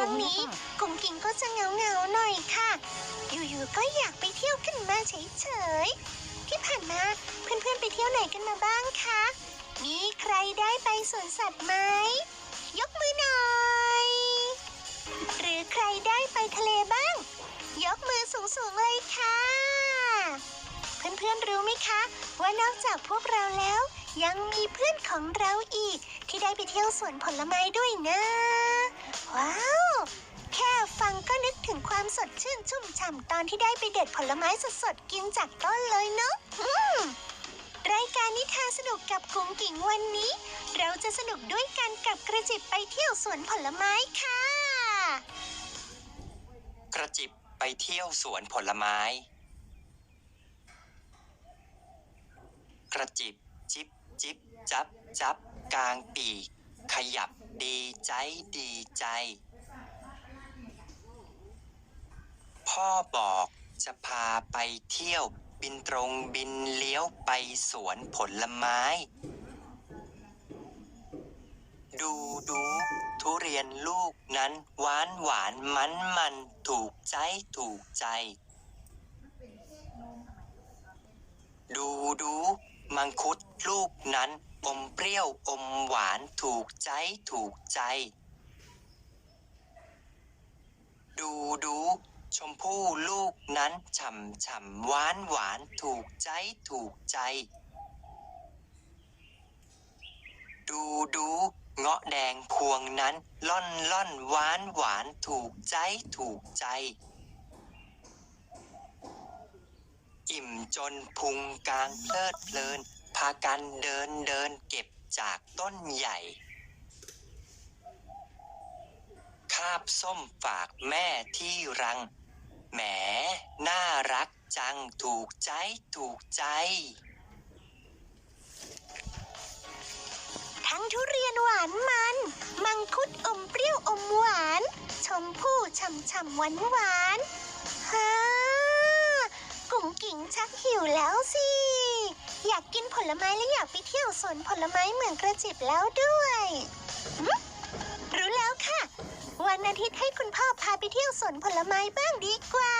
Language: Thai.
ช่วงนี้กุ้งกิงก็จะเงาเงาๆหน่อยค่ะ อยู่ๆก็อยากไปเที่ยวขึ้นมาเฉยๆ ที่ผ่านมาเพื่อนๆไปเที่ยวไหนกันมาบ้างคะ มีใครได้ไปสวนสัตว์ไหม ยกมือหน่อย หรือใครได้ไปทะเลบ้าง ยกมือสูงๆเลยค่ะ เพื่อนๆรู้ไหมคะ ว่านอกจากพวกเราแล้ว ยังมีเพื่อนของเราอีก ที่ได้ไปเที่ยวสวนผลไม้ด้วยนะ ว้าว แค่ฟังก็นึกถึงความสดชื่นชุ่มฉ่ำตอนที่ได้ไปเด็ดผลไม้สดๆ กินจากต้นเลยเนาะอืมรายการนิทานสนุกกับกุ้งกิ่งวันนี้ เราจะสนุกด้วยกันกับกระจิบไปเที่ยวสวนผลไม้ค่ะ กระจิบไปเที่ยวสวนผลไม้ กระจิบจิบจิบจับจับกลางปีกขยับ ดีใจดีใจ พ่อบอกจะพาไปเที่ยวบินตรงบินเลี้ยวไปสวนผลไม้ ดูดูทุเรียนลูกนั้นหวานหวานมันมันถูกใจถูกใจ ดูดูมังคุดลูกนั้น อมเปรี้ยวอมหวานถูกใจถูกใจ ดูดูชมพู่ลูกนั้นฉ่ำฉ่ำหวานหวานถูกใจถูกใจ ดูดูเงาะแดงพวงนั้น ล่อนล่อนหวานหวานถูกใจถูกใจ อิ่มจนพุงกลางเพลิดเพลิน พากันเดินเดินเก็บจากต้นใหญ่ คาบส้มฝากแม่ที่รัง แหม น่ารักจังถูกใจถูกใจ ทั้งทุเรียนหวานมัน มังคุดอมเปรี้ยวอมหวาน ชมพู่ฉ่ำฉ่ำหวานหวานฮ่ากุ๋งกิ่งชักหิวแล้วสิ ลไม้และอยากไปเที่ยวสวนผลไม้เหมืองกระจิบแล้วด้วยรู้แล้วค่ะ วันอาทิตย์ให้คุณพ่อพาไปเที่ยวสวนผลไม้บ้างดีกว่า